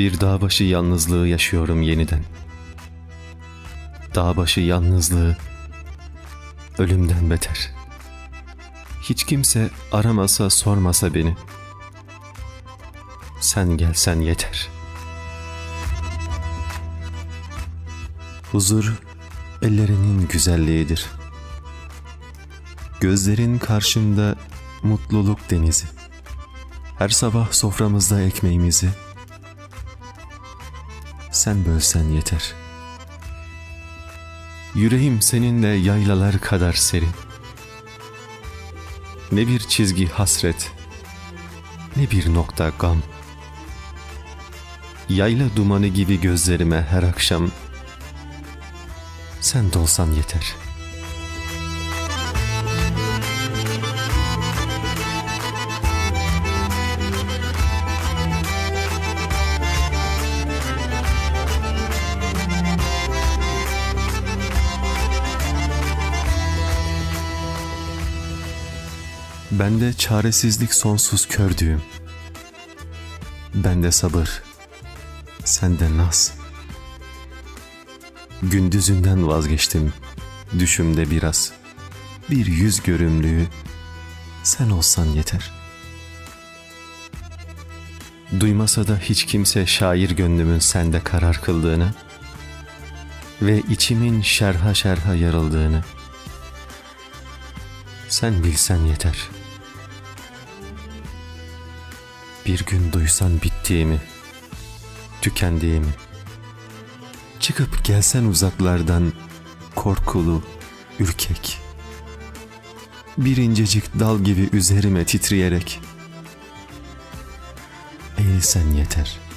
Bir dağ başı yalnızlığı yaşıyorum yeniden. Dağ başı yalnızlığı ölümden beter. Hiç kimse aramasa sormasa beni. Sen gelsen yeter. Huzur ellerinin güzelliğidir. Gözlerin karşımda mutluluk denizi. Her sabah soframızda ekmeğimizi sen bölsen yeter. Yüreğim seninle yaylalar kadar serin. Ne bir çizgi hasret, ne bir nokta gam. Yayla dumanı gibi gözlerime her akşam sen dolsan yeter.'' Bende çaresizlik sonsuz kördüğüm. Bende sabır, sende naz. Gündüzünden vazgeçtim, düşümde biraz. Bir yüz görümlüğü, sen olsan yeter. Duymasa da hiç kimse şair gönlümün sende karar kıldığını ve içimin şerha şerha yarıldığını sen bilsen yeter. Bir gün duysan bittiğimi, tükendiğimi, çıkıp gelsen uzaklardan korkulu, ürkek. Bir incecik dal gibi üzerime titreyerek, eğilsen yeter.''